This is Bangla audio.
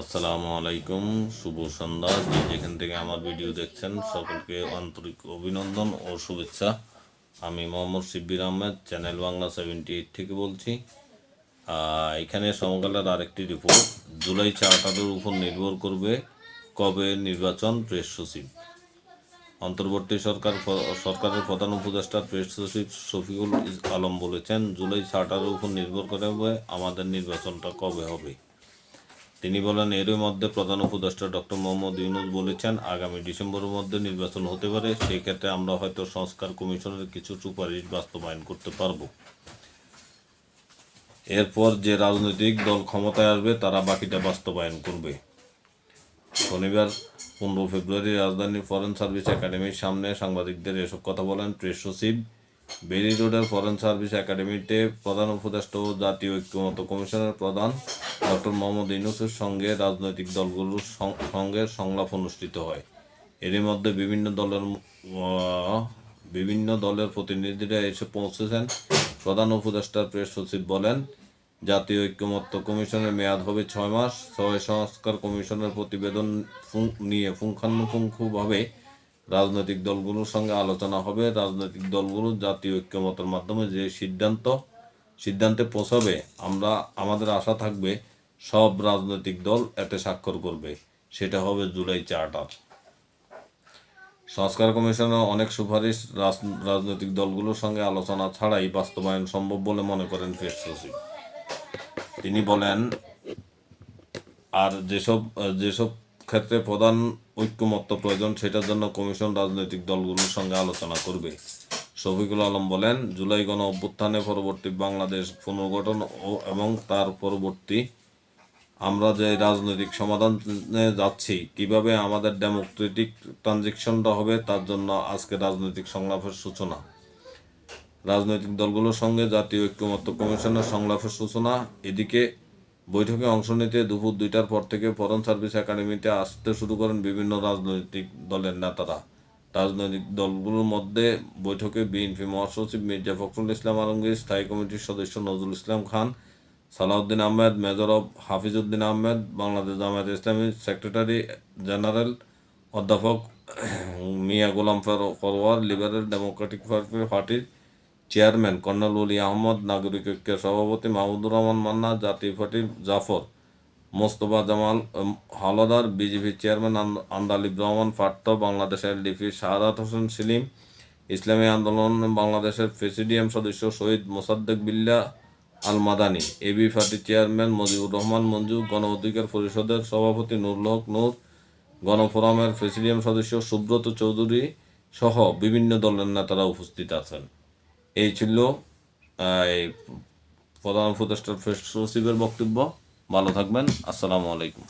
আসসালামু আলাইকুম, শুভ সন্ধ্যা। যে যেখান থেকে আমার ভিডিও দেখছেন, সকলকে আন্তরিক অভিনন্দন ও শুভেচ্ছা। আমি Mohammad Shibbir Ahmed, channel Bangla seventy eight থেকে বলছি। এখানে সমকালের আরেকটি রিপোর্ট জুলাই চার্টারের উপর নির্ভর করবে কবে নির্বাচন প্রেস সচিব। অন্তর্বর্তী সরকার সরকারের প্রধান উপদেষ্টা প্রেস সচিব শফিকুল আলম বলেছেন, জুলাই চার্টারের উপর নির্ভর করবে আমাদের নির্বাচনটা কবে হবে। তিনি বলেন, এরই মধ্যে প্রধান উপদেষ্টা ডক্টর মোহাম্মদ ইউনুস বলেছেন, আগামী ডিসেম্বরের মধ্যে নির্বাচন হতে পারে সেই ক্ষেত্রে আমরা হয়তো সংস্কার কমিশনের কিছু সুপারিশ বাস্তবায়ন করতে পারব। এরপর যে রাজনৈতিক দল ক্ষমতায় আসবে, তারা বাকিটা বাস্তবায়ন করবে। শনিবার পনেরো ফেব্রুয়ারি রাজধানীর ফরেন সার্ভিস একাডেমির সামনে সাংবাদিকদের এসব কথা বলেন প্রেস সচিব বেরি রোডের ফরেন সার্ভিস একাডেমিতে প্রধান উপদেষ্টা ও জাতীয় ঐক্যমত কমিশনের প্রধান ডক্টর মোহাম্মদ ইউনুসের সঙ্গে রাজনৈতিক দলগুলোর সঙ্গে সংলাপ অনুষ্ঠিত হয়। এরই মধ্যে বিভিন্ন দলের বিভিন্ন দলের প্রতিনিধিরা এসে পৌঁছেছেন। প্রধান উপদেষ্টার প্রেস সচিব বলেন, জাতীয় ঐক্যমত্য কমিশনের মেয়াদ হবে ছয় মাস। ছয় সংস্কার কমিশনের প্রতিবেদন নিয়ে পুঙ্খানুপুঙ্খভাবে রাজনৈতিক দলগুলোর সঙ্গে আলোচনা হবে। রাজনৈতিক দলগুলো জাতীয় ঐক্যমতের মাধ্যমে যে সিদ্ধান্ত, সিদ্ধান্তে পৌঁছাবে, আমরা, আমাদের আশা থাকবে, সব রাজনৈতিক দল এতে স্বাক্ষর করবে। সেটা হবে জুলাই চার্টার। সংস্কার কমিশনের অনেক সুপারিশ রাজ- রাজনৈতিক দলগুলোর সঙ্গে আলোচনা ছাড়াই বাস্তবায়ন সম্ভব বলে মনে করেন প্রেস সচিব। তিনি বলেন, আর যেসব যেসব ক্ষেত্রে প্রধান ঐক্যমত্য প্রয়োজন, সেটার জন্য কমিশন রাজনৈতিক দলগুলোর সঙ্গে আলোচনা করবে। শফিকুল আলম বলেন, জুলাই গণ অভ্যুত্থানে পরবর্তী বাংলাদেশ পুনর্গঠন ও এবং তার পরবর্তী আমরা যে রাজনৈতিক সমাধানে যাচ্ছি, কীভাবে আমাদের ডেমোক্রেটিক ট্রানজেকশনটা হবে তার জন্য আজকে রাজনৈতিক সংলাপের সূচনা। রাজনৈতিক দলগুলোর সঙ্গে জাতীয় ঐক্যমত্য কমিশনের সংলাপের সূচনা, এদিকে বৈঠকে অংশ নিতে দুপুর দুইটার পর থেকে ফরেন সার্ভিস একাডেমিতে আসতে শুরু করেন বিভিন্ন রাজনৈতিক দলের নেতারা। রাজনৈতিক দলগুলোর মধ্যে বৈঠকে বিএনপি মহাসচিব মির্জা ফখরুল ইসলাম আলমগীর, স্থায়ী কমিটির সদস্য নজরুল ইসলাম খান, সালাউদ্দিন আহমেদ, মেজর অব হাফিজউদ্দিন আহমেদ, বাংলাদেশ জামায়াত ইসলামী সেক্রেটারি জেনারেল, অধ্যাপক মিয়া গোলাম ফর- ফরওয়ার লিবারেল ডেমোক্রেটিক পার্টির চেয়ারম্যান কর্নেল উলি আহমদ, নাগরিক ঐক্যের সভাপতি মাহমুদুর রহমান মান্না, জাতীয় পার্টির জাফর মোস্তফা জামাল হালদার বিজেপি চেয়ারম্যান আন্দালিব রহমান ফাট্ট বাংলাদেশ এলডিপি শাহাদাত হোসেন সেলিম, ইসলামী আন্দোলন বাংলাদেশের প্রেসিডিয়াম সদস্য শহীদ মোসাদ্দেক বিল্লা আল মাদানি এবি পার্টির চেয়ারম্যান মজিবুর রহমান মঞ্জু, গণ অধিকার পরিষদের সভাপতি নুরুল নূর গণফোরামের প্রেসিডিয়াম সদস্য সুব্রত চৌধুরী সহ বিভিন্ন দলের নেতারা উপস্থিত আছেন। এই ছিল প্রধান উপদেষ্টার প্রেস সচিবের বক্তব্য। ভালো থাকবেন। আসসালামু আলাইকুম।